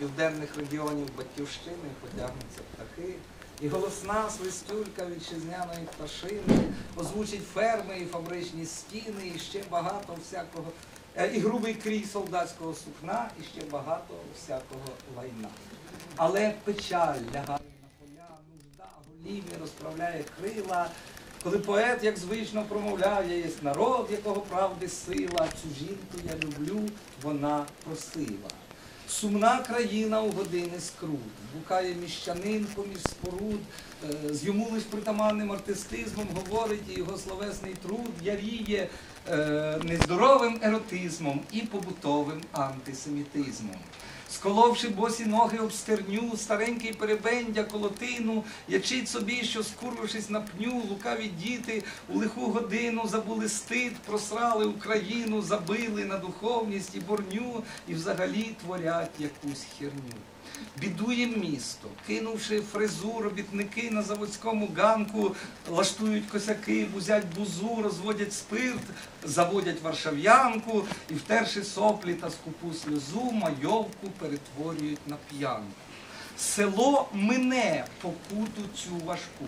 південних регіонів батьківщини потягнуться птахи. І голосна свистюлька вітчизняної пташини озвучить ферми і фабричні стіни, і ще багато всякого, е, і грубий крій солдатського сукна, і ще багато всякого лайна. Але печаль лягає на поля, нужда голів'я розправляє крила. Коли поет, як звично, промовляє, є народ, якого правди сила, цю жінку я люблю, вона просила. Сумна країна у години скрут, букає міщанин поміж споруд, е, з йому лиш притаманним артистизмом говорить його словесний труд яріє е, нездоровим еротизмом і побутовим антисемітизмом. Сколовши босі ноги об стерню, старенький перебендя колотину, ячить собі, що скурвившись на пню, лукаві діти у лиху годину забули стид, просрали Україну, забили на духовність і борню, і взагалі творять якусь херню. Бідує місто, кинувши фрезу, робітники на заводському ганку, лаштують косяки, бузять бузу, розводять спирт, заводять варшав'янку і, втерши соплі та скупу сльозу, майовку перетворюють на п'янку. Село мине покуту цю важку.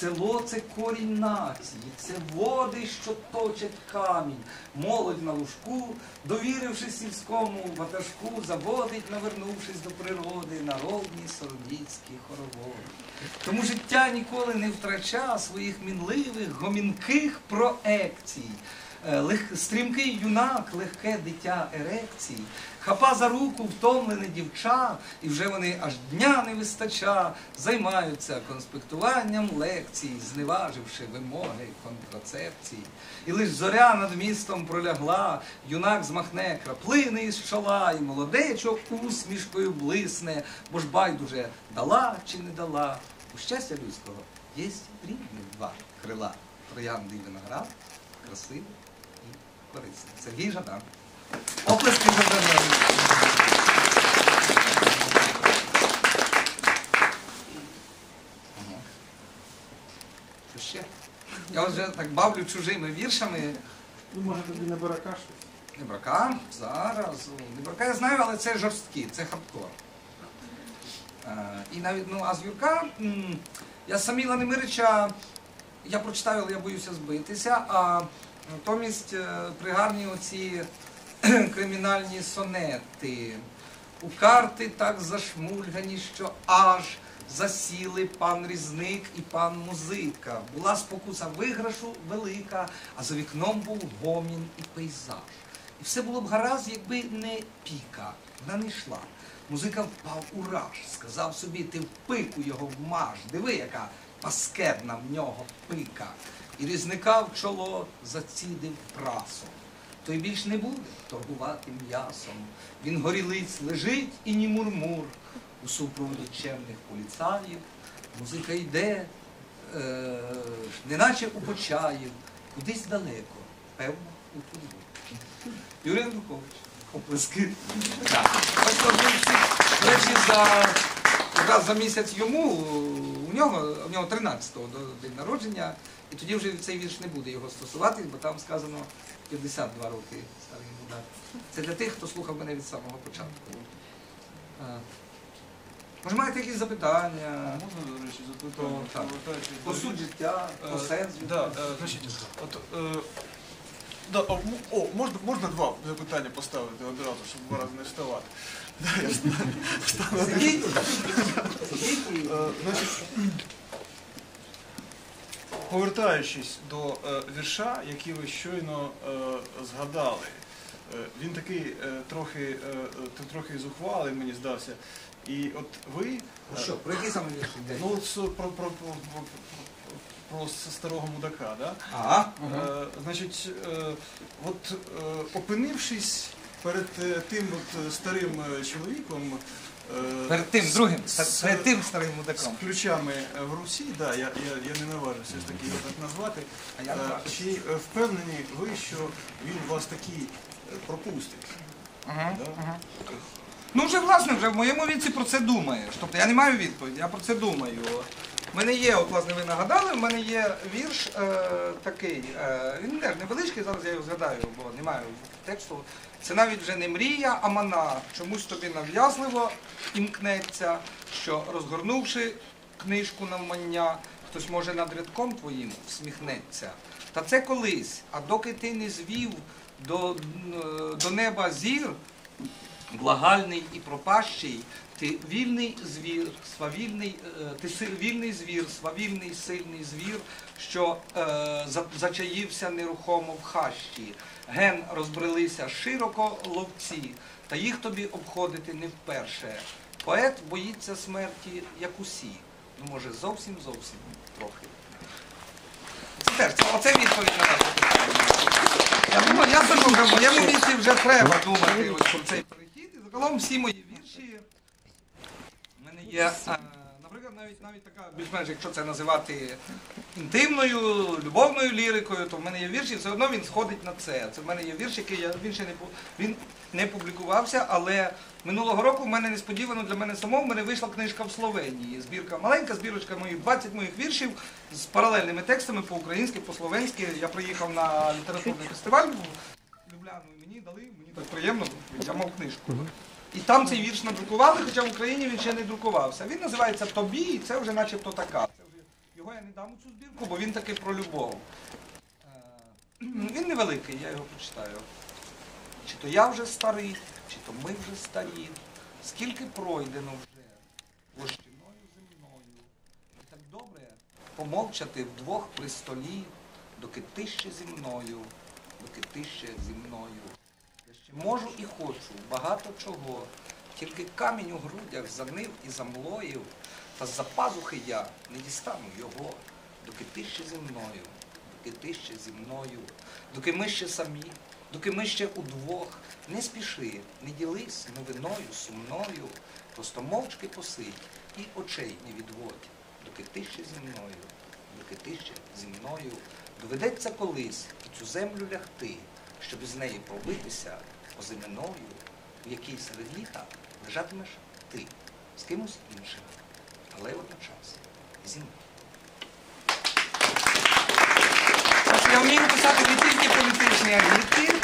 Село це корінь нації, це води, що точать камінь. Молодь на лужку, довірившись сільському ватажку, заводить, навернувшись до природи, народні сородіцькі хороводи. Тому життя ніколи не втрача своїх мінливих, гомінких проекцій. Е, Стрімкий юнак, легке дитя ерекцій, хапа за руку втомлене дівча, і вже вони аж дня не вистача, займаються конспектуванням лекцій, зневаживши вимоги контрацепції. І лиш зоря над містом пролягла, юнак змахне краплини із чола, і молодечок усмішкою блисне, бо ж байдуже дала чи не дала. У щастя людського є рівних два крила троянди і виноград, красивий корисний. Сергій Жадан. Оплески Жадану. Що ще? Я вже так бавлю чужими віршами. Ну, може тобі не барака щось? Небрака, зараз. Небрака я знаю, але це жорсткі, це хардкор. Е, І навіть, ну, а з Юрка, я Саміла Немирича, я прочитав, але я боюся збитися, а натомість е, пригарні оці кримінальні сонети. У карти так зашмульгані, що аж засіли пан різник і пан музика. Була спокуса виграшу велика, а за вікном був гомін і пейзаж. І все було б гаразд, якби не піка. Вона не йшла. Музика впав у раж, сказав собі, ти в пику його вмаж. Диви, яка паскедна в нього пика. І різника в чоло зацідив прасом. Той більш не буде торгувати м'ясом. Він горілиць лежить і ні мурмур. У супроводі чемних поліцаїв. Музика йде, е, неначе у Почаїв, кудись далеко, певно, у Турбу. Юрій Андрухович, оплески. Речі, за, якраз за місяць йому, у нього, у нього 13-го день народження, і тоді вже цей вірш не буде його стосуватись, бо там сказано 52 роки старий мудак. Це для тих, хто слухав мене від самого початку. Може, маєте якісь запитання? Можна, до речі, запитання, так. По суть життя, по Е, сенсу. Да, е, значить, от, е, да, о, о, можна, можна два запитання поставити одразу, щоб два рази не вставати. Да, я. Встану. Е, Значить, повертаючись до е, вірша, який ви щойно е, згадали, е, він такий трохи, трохи зухвалий, мені здався. І от ви. Ну що, про який саме вірш? Ну, про, про, про, про, про старого мудака, да? Ага. Е, значить, е, от е, опинившись перед тим от, старим чоловіком, Перед тим другим, з- перед тим старим з ключами е, в Русі, да, я, я, я не наважу все ж таки його так назвати. А я а. Чи е, впевнені ви, що він вас таки е, пропустить? Ага, Да? ага. Ну вже власне, вже в моєму віці про це думаєш. Тобто я не маю відповіді, я про це думаю. Мене є, от власне ви нагадали, в мене є вірш е, такий. Е, він теж невеличкий, зараз я його згадаю, бо немає тексту. Це навіть вже не мрія, а мана. Чомусь тобі нав'язливо імкнеться, що розгорнувши книжку навмання, хтось може над рядком твоїм всміхнеться. Та це колись, а доки ти не звів до, е, до неба зір, благальний і пропащий, ти вільний звір, свавільний, е, ти вільний звір, свавільний сильний звір, що е, за- зачаївся нерухомо в хащі. Ген розбрелися широко ловці, та їх тобі обходити не вперше. Поет боїться смерті, як усі. Ну, може, зовсім зовсім трохи. Це теж, це, оце відповідь на ваше питання. Я думаю, я скажу, що в вже треба думати ось про цей перехід. І загалом всі мої є, е, наприклад, навіть навіть така більш-менш, якщо це називати інтимною, любовною лірикою, то в мене є вірш, і все одно він сходить на це. Це в мене є вірш, який я він ще не він не публікувався, але минулого року в мене несподівано для мене самого в мене вийшла книжка в Словенії. Збірка маленька збірочка моїх 20 моїх віршів з паралельними текстами по-українськи, по-словенськи. Я приїхав на літературний фестиваль Любляну, і мені дали, мені так приємно, я мав книжку. І там цей вірш надрукували, хоча в Україні він ще не друкувався. Він називається Тобі, і це вже начебто така. Його я не дам у цю збірку, бо він таки про любов. Е, Він невеликий, я його прочитаю. Чи то я вже старий, чи то ми вже старі, скільки пройдено вже площиною земною. І так добре помовчати вдвох при столі, доки ти ще зі мною, доки ти ще зі мною. Можу і хочу багато чого, тільки камінь у грудях занив і замлоїв, та з-за пазухи я не дістану його, доки ти ще зі мною, доки ти ще зі мною, доки ми ще самі, доки ми ще удвох. Не спіши, не ділись новиною сумною, просто мовчки посидь і очей не відводь, доки ти ще зі мною, доки ти ще зі мною. Доведеться колись у цю землю лягти, щоб із неї пробитися озиминою, в якій серед літа лежатимеш ти з кимось іншим, але водночас зі мною. Я вмію писати не тільки політичні агітки,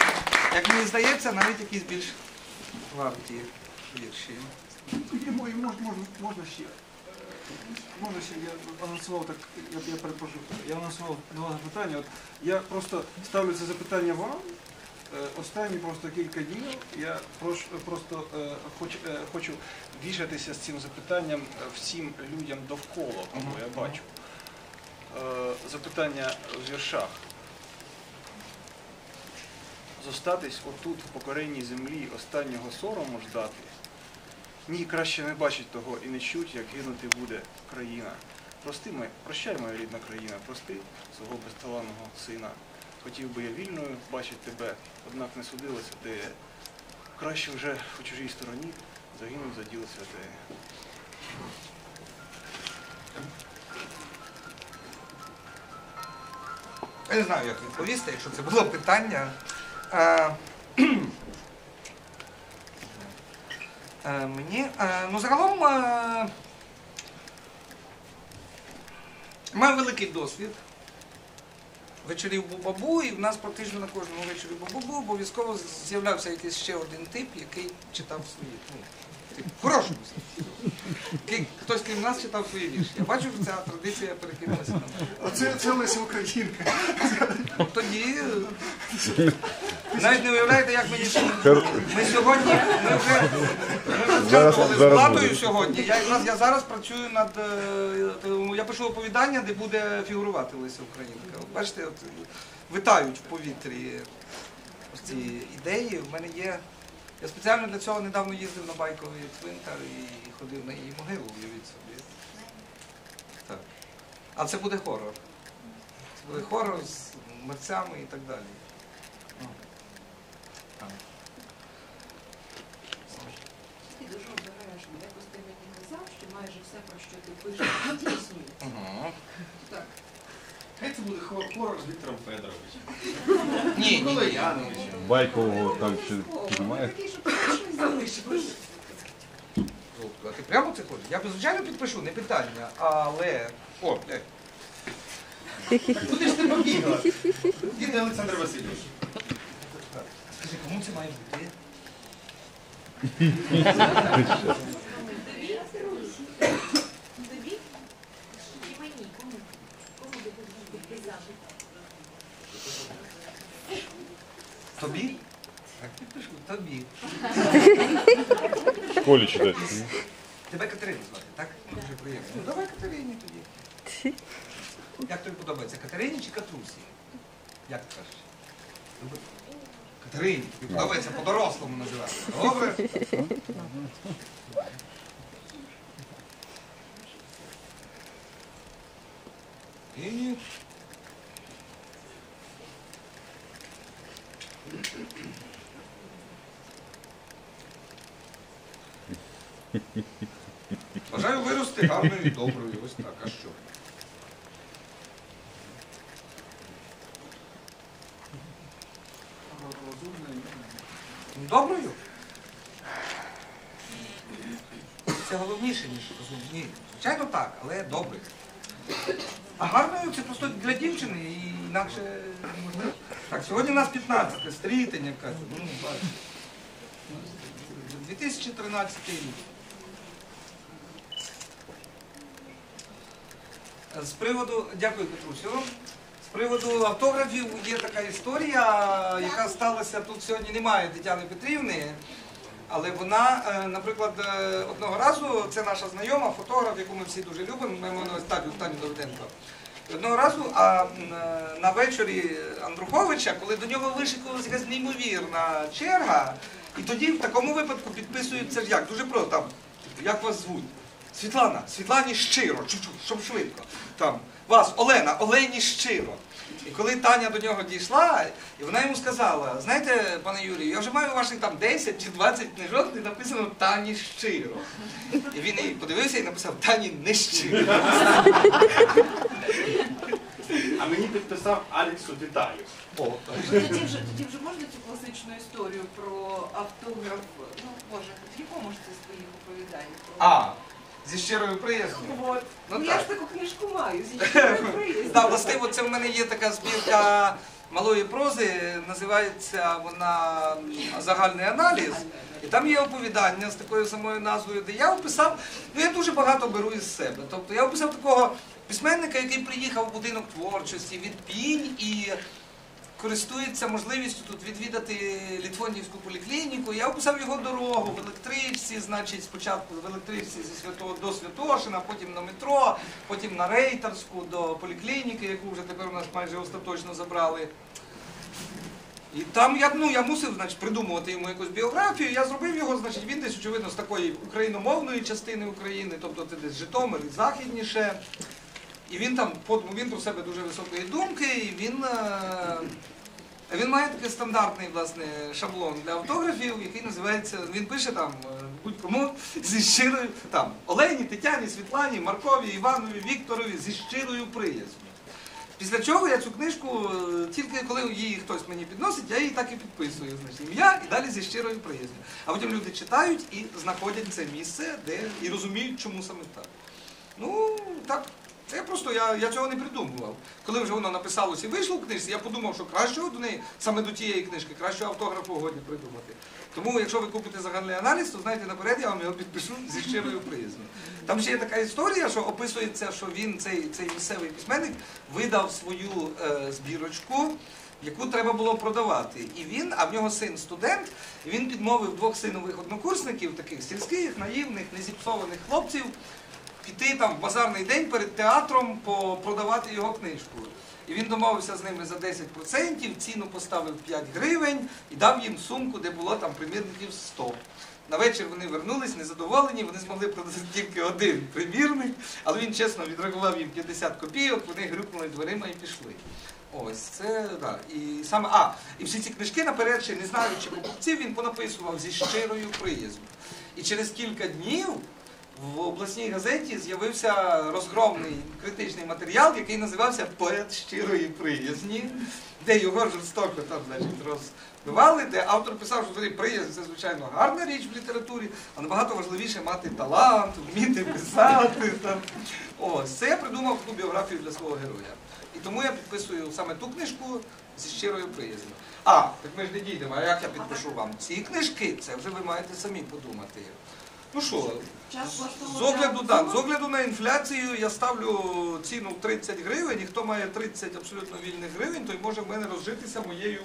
як мені здається, навіть якісь більш варті вірші. Можна, можна, ще. Можна ще, я анонсував так, я, я перепрошую, я анонсував два запитання. Я просто ставлю це запитання вам. Е, Останні просто кілька днів я просто е, е, хочу вішатися з цим запитанням всім людям довкола, кого я бачу. Запитання в віршах. Зостатись отут, в покоренній землі, останнього сорому ждати. Ні, краще не бачить того і не чуть, як гинути буде країна. Прости, моя, прощай, моя рідна країна, прости свого безталанного сина. Хотів би я вільною бачити тебе, однак не судилося, я. краще вже у чужій стороні загинув за діло святе. Я не знаю, як відповісти, якщо це було питання. Е, е, мені, е, ну загалом е, маю великий досвід вечорів Бубабу, і в нас практично на кожному вечорі Бубабу обов'язково з'являвся якийсь ще один тип, який читав свої. Ну, сенсі. Який Хтось крім нас читав свої вірші. Я бачу, що ця традиція перекинулася на мене. Оце це Леся Українка. Тоді е, навіть не уявляєте, як мені ми сьогодні. Ми вже ми вже з буде. сьогодні. Я якраз я зараз працюю над е, е, я пишу оповідання, де буде фігурувати Леся Українка. Бачите, от витають в повітрі ось ці ідеї. В мене є. Я спеціально для цього недавно їздив на байковий цвинтар і ходив на її могилу, уявіть собі. Так. А це буде хорор. Це буде хорор з мерцями і так далі. Ну. Так. Ти дуже обережно. Якось ти мені казав, що все, про що ти пишеш. Так. Хай це буде хор- хорор з Віктором Федоровичем. Ні, ні, ні. Яновичем. Байкового там чи О, піднімає. Такий, щоб точно залишилось. Тут, А ти прямо це хочеш? Я б, звичайно підпишу, не питання, але. О, блядь. Куди ж ти побігла? Діде Олександр Васильович. Скажи, кому це має бути? Тобі? І мені. Кому? Кому ти будеш підписати? Тобі? Так, підпишу, тобі. В школі читати. Тебе Катерина звати, так? Дуже приємно. Ну давай Катерині тоді. Як тобі подобається? Катерині чи Катрусі? Як ти кажеш? Люби- Катерині, тобі подобається по-дорослому називати. Добре? І... Бажаю вирости гарною і доброю. Ось так, а що? Доброю? Це головніше, ніж розумні. Ні, звичайно так, але доброю. А гарною це просто для дівчини і інакше не можна. Так, сьогодні у нас 15 стрітень. Ну, бачите. 2013 рік. З приводу, дякую Петрусю. З приводу автографів є така історія, яка сталася тут сьогодні. Немає Тетяни Петрівни, але вона, е, наприклад, е, одного разу, це наша знайома, фотограф, яку ми всі дуже любимо, ми маємо на увазі Таню Давиденко. Одного разу а, е, на вечорі Андруховича, коли до нього вишикувалася неймовірна черга, і тоді в такому випадку підписується як? Дуже просто там, як вас звуть? Світлана, Світлані щиро, щоб швидко. Там, вас, Олена, Олені щиро. І коли Таня до нього дійшла, і вона йому сказала, знаєте, пане Юрію, я вже маю ваших там 10 чи 20 книжок, де написано Тані щиро. І він їй подивився і написав Тані не щиро. А мені підписав Аліксу вітаю. О, так. Ну, Тоді вже, тоді вже можна цю класичну історію про автограф, ну, Боже, в якому ж це з твоїх оповідань? Про- А, зі щирою приязнью. От. Ну, Ну, я так. ж таку книжку маю, зі щирою приязнью. Так, властиво, це в мене є така збірка малої прози, називається вона Загальний аналіз. І там є оповідання з такою самою назвою, де я описав, ну я дуже багато беру із себе. Тобто я описав такого письменника, який приїхав в будинок творчості від пінь і користується можливістю тут відвідати Літвонівську поліклініку. Я описав його дорогу в електричці, значить, спочатку в електричці зі Святого до Святошина, потім на метро, потім на Рейтерську до поліклініки, яку вже тепер у нас майже остаточно забрали. І там я, ну, я мусив значить, придумувати йому якусь біографію. Я зробив його, значить, він десь, очевидно, з такої україномовної частини України, тобто це десь Житомир західніше. І він там він про себе дуже високої думки, і він, е, він має такий стандартний власне, шаблон для автографів, який називається, він пише там е, будь-кому зі щирою там Олені, Тетяні, Світлані, Маркові, Іванові, Вікторові зі щирою приязнью. Після чого я цю книжку, е, тільки коли її хтось мені підносить, я її так і підписую. Значить, ім'я і далі зі щирою приязнью. А потім люди читають і знаходять це місце, де і розуміють, чому саме так. Ну, так. Це просто я, я цього не придумував. Коли вже воно написалося і вийшло в книжці, я подумав, що кращого до неї, саме до тієї книжки, кращого автографу годі придумати. Тому, якщо ви купите загальний аналіз, то знаєте, наперед я вам його підпишу зі щирою приязнью. Там ще є така історія, що описується, що він, цей, цей місцевий письменник, видав свою е, збірочку, яку треба було продавати. І він, а в нього син студент, він підмовив двох синових однокурсників, таких сільських, наївних, незіпсованих хлопців, піти там в базарний день перед театром продавати його книжку. І він домовився з ними за 10%, ціну поставив 5 гривень і дав їм сумку, де було там примірників 100. На вечір вони вернулись незадоволені, вони змогли продати тільки один примірник, але він чесно відрахував їм 50 копійок, вони грюкнули дверима і пішли. Ось це да. І саме а, і всі ці книжки наперед, ще не знаючи покупців, він понаписував зі щирою приязнью. І через кілька днів в обласній газеті з'явився розгромний критичний матеріал, який називався Поет щирої приязні, де його жорстоко там, значить, розбивали, де автор писав, що приязнь це звичайно гарна річ в літературі, а набагато важливіше мати талант, вміти писати. Там. Ось це я придумав таку біографію для свого героя. І тому я підписую саме ту книжку зі щирою приязнью. А, так ми ж не дійдемо, а як я підпишу вам? Ці книжки, це вже ви маєте самі подумати. Ну що, з огляду, да, з огляду на інфляцію я ставлю ціну в 30 гривень, і хто має 30 абсолютно вільних гривень, той може в мене розжитися моєю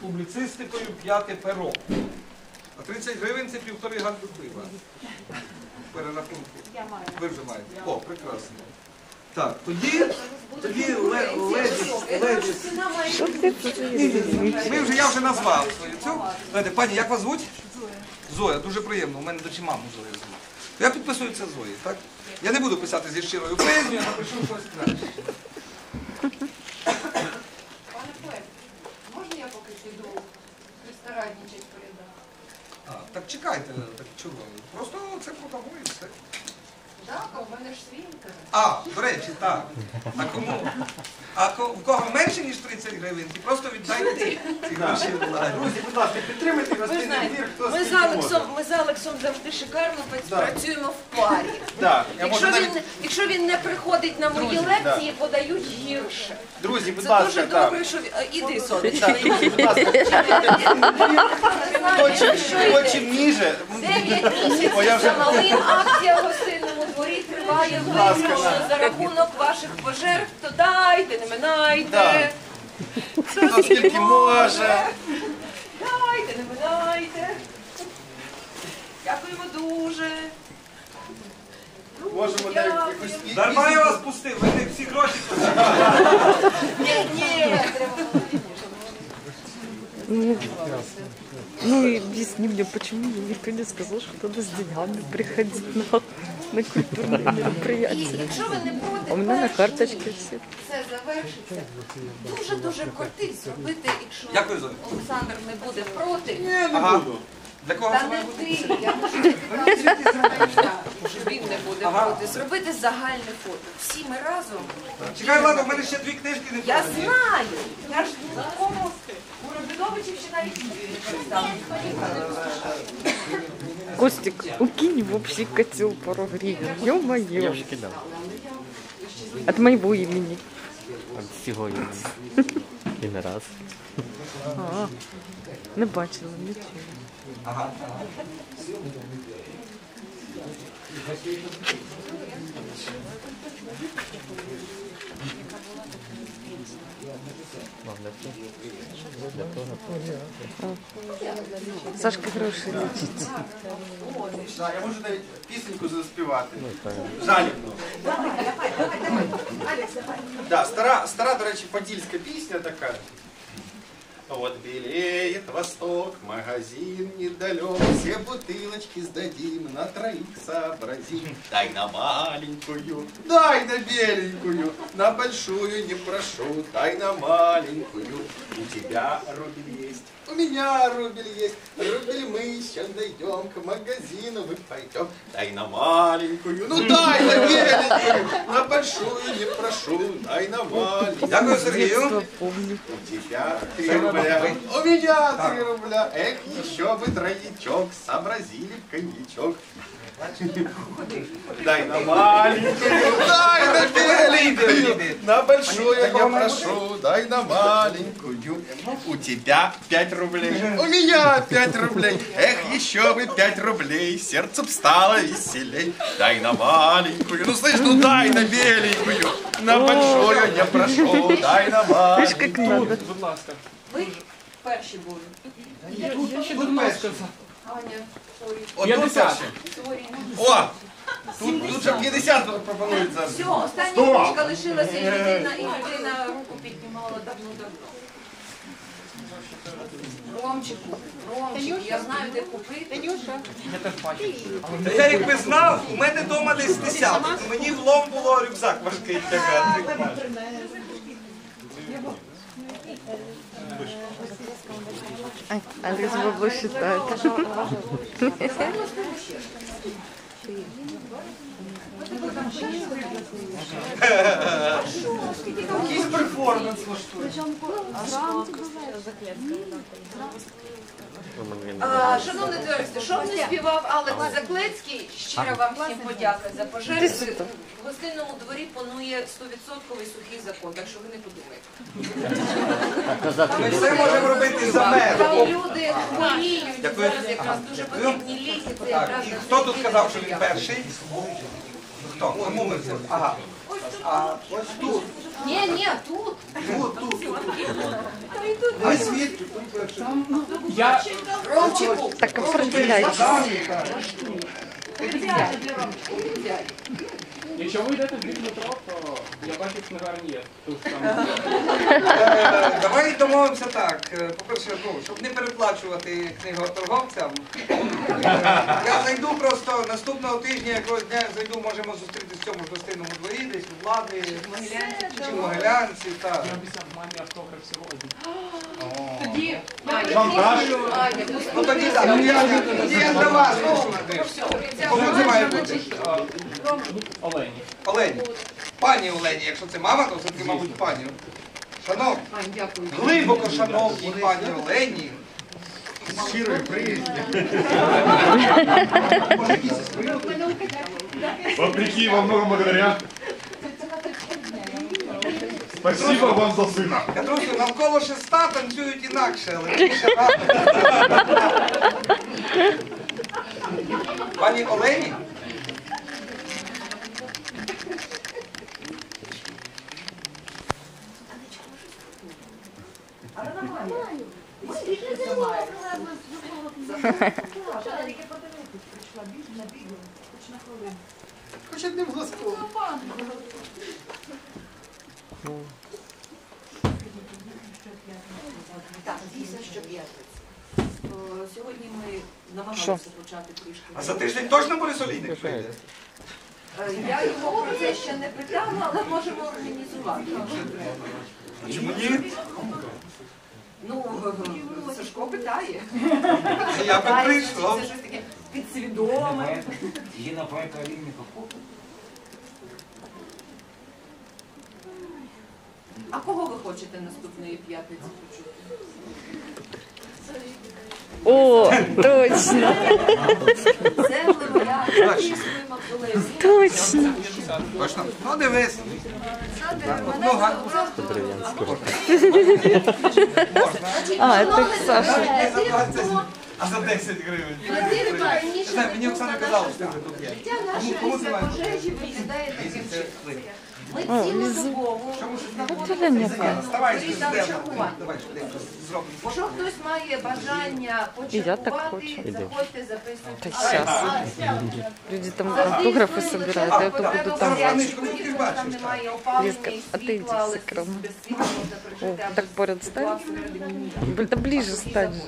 публіцистикою п'яте перо. А 30 гривень це півтори ганки пива. Перерахунку. Я маю. Ви вже маєте. О, прекрасно. Так, тоді, тоді ле- леді, ми вже, я вже назвав свою цю. Знаєте, пані, як вас звуть? Зоя. Дуже приємно. У мене дочі маму Зоя звуть. Я підписую це Зої, так? Я не буду писати зі щирою призмі, я напишу щось краще. Пане поет, можна я поки піду ресторанничать передам? А, так чекайте, так чого? Просто це продамо і все. Так, а у мене ж свій інтерес. А, до речі, так. А кому? А в кого менше, ніж 30 гривень, ті просто віддайте ці гроші. Друзі, будь ласка, підтримайте Ви гостинний знаєте, хто ми з. Алексом, ми з Алексом завжди шикарно працюємо в парі. Так, я Якщо він, навіть... якщо він не приходить на мої Друзі, лекції, подають гірше. Друзі, будь Це ласка, дуже так. добре, що він- а, іди, сонечко. Друзі, будь ласка, хто чим, ніже, Дев'ять місяців О, я вже- за малим акція в виключно на. за рахунок ваших пожертв, то дайте, не минайте. Да. хто скільки може. Дайте, не минайте. Дякуємо дуже. Можемо якусь Дарма я вас пустив, ви не всі гроші Ні, ні, треба Ну, и объясни мне, почему мне никто не сказал, что надо с деньгами приходить на, на культурные І мероприятия. якщо ви не проти, у меня на перш карточке все. Це завершиться. Дуже дуже кортить зробити, якщо Дякую. Олександр не буде проти. Ні, не Ага. буду. Для кого Та це не має бути? ти, я можу сказати, що він не буде Ага. проти. Зробити загальне фото. Всі ми разом. Чекай, ладно, в мене ще дві книжки не Я продані. знаю. Я ж нікому у Рабіновичів ще навіть не представлю. Костик, укинь в общий котел пару гривен. Ё-моё. Я вже кидав. От моего имени. От всього імені. І не раз. А, не бачила, нічого. Ага. Ну, для того. Для того. Сашка гроші лічить. Я можу навіть пісеньку заспівати. Жалібно. Да, стара, стара, до речі, подільська пісня така. Вот белеет восток, магазин недалек, Все бутылочки сдадим, на троих сообразим. Дай на маленькую, дай на беленькую, На большую не прошу, дай на маленькую. У тебя рубль есть, у меня рубль есть, Рубль мы еще найдем, к магазину мы пойдем. Дай на маленькую, ну дай на беленькую, На большую не прошу, дай на маленькую. Дякую, помню. У тебя три рубля, у меня три рубля. Эх, еще бы троечок, сообразили коньячок. Дай на маленькую, дай на беленькую, на большую я прошу, дай на маленькую. У тебя пять рублей, у меня пять рублей. Эх, еще бы пять рублей, сердце б стало веселей. Дай на маленькую, ну слышь, ну дай на беленькую, на большую я прошу, дай на маленькую. Будь ласка. Ви перші були. Тут перше. Аня, сорі. От Я тут десятий. Сорі. О! Тут, тут же 50 пропонують зараз. Все, остання книжка лишилася і людина, і людина руку піднімала давно-давно. Ромчику, Ромчику, я знаю, де купити. Та я якби знав, у мене вдома десь десяток. Мені влом було рюкзак важкий тягати. Ай, Алекс считает. Якийсь перформанс влаштує. А, Шановне товариство, що б не співав Алекс Заклецький, щира вам всім подяка за пожертви. В гостинному дворі панує 100% сухий закон, так що ви не подумайте. Ми все можемо робити за мер. Там люди хворіють, зараз якраз дуже потрібні ліки, хто тут сказав, що він перший? Хто? Кому ми це? Ага. А, ось тут. Ні, ні, тут. Тут, тут. А звідки? Тут перший. Ромчику. Так определяйтесь. Якщо ви йдете в бік метро, то я бачу книгарні є. Тут там Е, Давай домовимося так. Е, По-перше, ну, щоб не переплачувати книготорговцям, е, я зайду просто наступного тижня, якогось дня зайду, можемо зустрітися в цьому ж гостинному дворі, десь у влади, чи в Могилянці. Так. я обіцяв мамі автограф сьогодні. Тоді Аня, Ну тоді так, тоді я, тоді я для вас. Кому це має бути? Олені. Олені. Пані Олені, якщо це мама, то все-таки, мабуть, пані. Шановні, глибоко шановні пані Олені. Щирої приязні. Вопреки во многом благодаря. Спасибо вам за сына. Я друзі, навколо шеста танцюють інакше, але більше рано. Пані Олені. Хоч одним глазком. Так, дійсно, що п'ятниця. Сьогодні ми намагалися почати трішки. А за тиждень точно Борис Олійник прийде? Е, Я його про це ще не питала, але можемо організувати. Чому ні? Ну, Сашко питає. Я би прийшов. Це щось таке підсвідоме. А кого ви хочете наступної п'ятниці почути? О, точно, Це мавзолею. точно. Точно? Ну дивись. Ну, гарно. А, это Саша. За 20, а за 10 гривень. Мені Оксана казала, що тут є. Життя маєш? пожежі виглядає таким Це чином. Ми цілодобово знаходимося Вставай, в що там зробимо. чергування. Давай, швиденько зробимо. Якщо хтось має бажання почергувати, заходьте, записуйте. Люди там автографы собирают, а я то буду там. Лізка, а ти йди О, прожити. так поряд стань. Да ближе стань.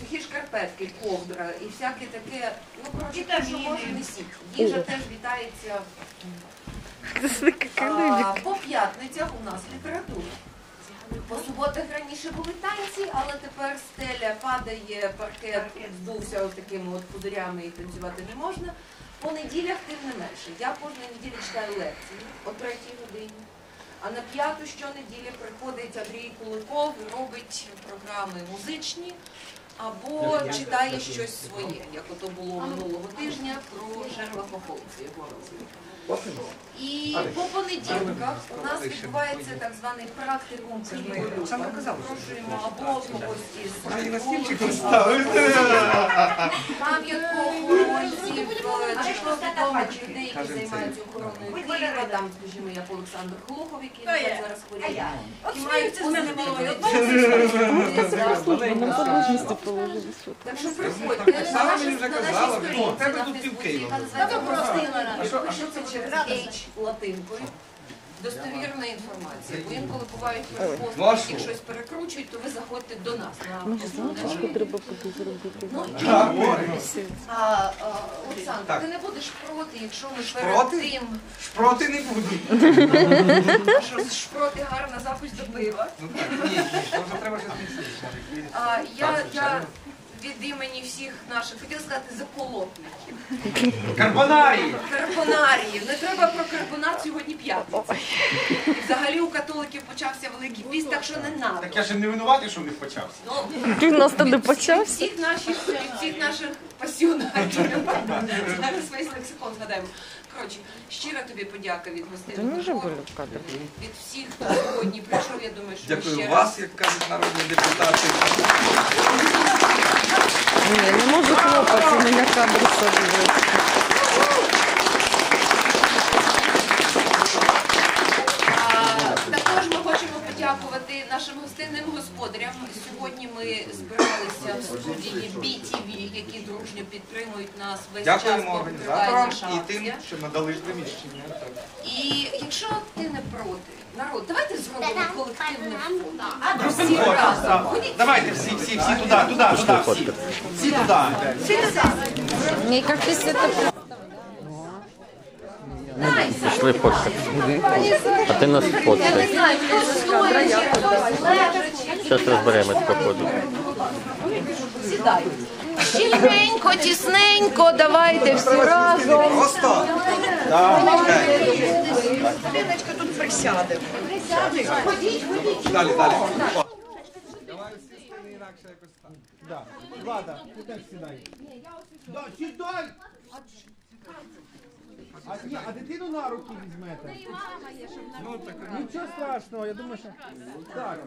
Сухі шкарпетки, ковдра і всяке таке. Ну, коротше, те, що може несіть. Їжа теж вітається. Это как А. По п'ятницях у нас література. По суботах раніше були танці, але тепер стеля падає, паркет здувся от такими от кударями і танцювати не можна. По неділях тим не менше. Я кожної неділі читаю лекції о третій годині. А на п'яту щонеділі приходить Андрій Куликов і робить програми музичні або читає щось своє, як ото було минулого тижня про Шерлока Холмса. його розмір. І по понеділках у нас відбувається так званий практикум Оксана Ми Запрошуємо або когось із Може, і чи хто відомих людей, які займаються охороною Києва, там, скажімо, як Олександр Глухов, який зараз хворіє. І мають положили. что Так що приходьте на нашій мені вже казала, сторінці тебе на тут Фейсбуці, яка називається «Простила». Пишеться через H латинкою. Достовірна інформація. Бо інколи бувають Ну, а які щось перекручують, то ви заходьте до нас на знаєте, основне треба буде зробити? Ну, Так. А, а, Олександр, ти не будеш проти, якщо ми Шпроти? перед тим, Шпроти не буду. що шпроти гарна запись до пива. Ну так, ні, ні, то вже треба щось міцніше. А, я, я звичайно. Від імені всіх наших, хотіла сказати, заколотників. Карбонарії! Карбонаріїв. Не треба про карбонат сьогодні п'ятниця. І взагалі у католиків почався Великий піст, так що не надо. Так я ж не винуватий, що в них почався. Ну, Ти в нас від почався? всіх наших, всіх наших пасіонарів. Зараз весь лексикон згадаємо. Коротше, щира тобі подяка від Да гостинного мы уже двору, были в кадре. від всіх, хто сьогодні прийшов. Я думаю, що Дякую ще вас, як кажуть народні депутати. Не, не может хлопать, у меня кадр садится. Також ми хочемо подякувати нашим гостинним господарям. Сьогодні ми збиралися в студії BTV, які дружньо підтримують нас весь час, Дякуємо поки організаторам наша і тим, акція. що надали приміщення. Так. І якщо ти не проти, народ, давайте зробимо колективне фото. Всі разом. Ходіть Давайте всі, всі, всі туди, туди, туди, всі. Всі туди. всі разом. Мне как-то. Пішли фоткати. А ти нас Я не фоткай. знаю, хто стоїть, хтось лежить. Зараз розберемось по ходу. Сідай. Щільненько, тісненько, давайте всі разом. Просто Ліночка тут присяде. далі, далі. Давай всі інакше якось так. Влада, ти теж сідай. Да, сідай! А, ні, а дитину на руки візьмете. Нічого страшного, я думаю, що... Так.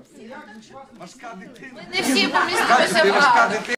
Важка дитина. Не всі помістилися в важка дитина.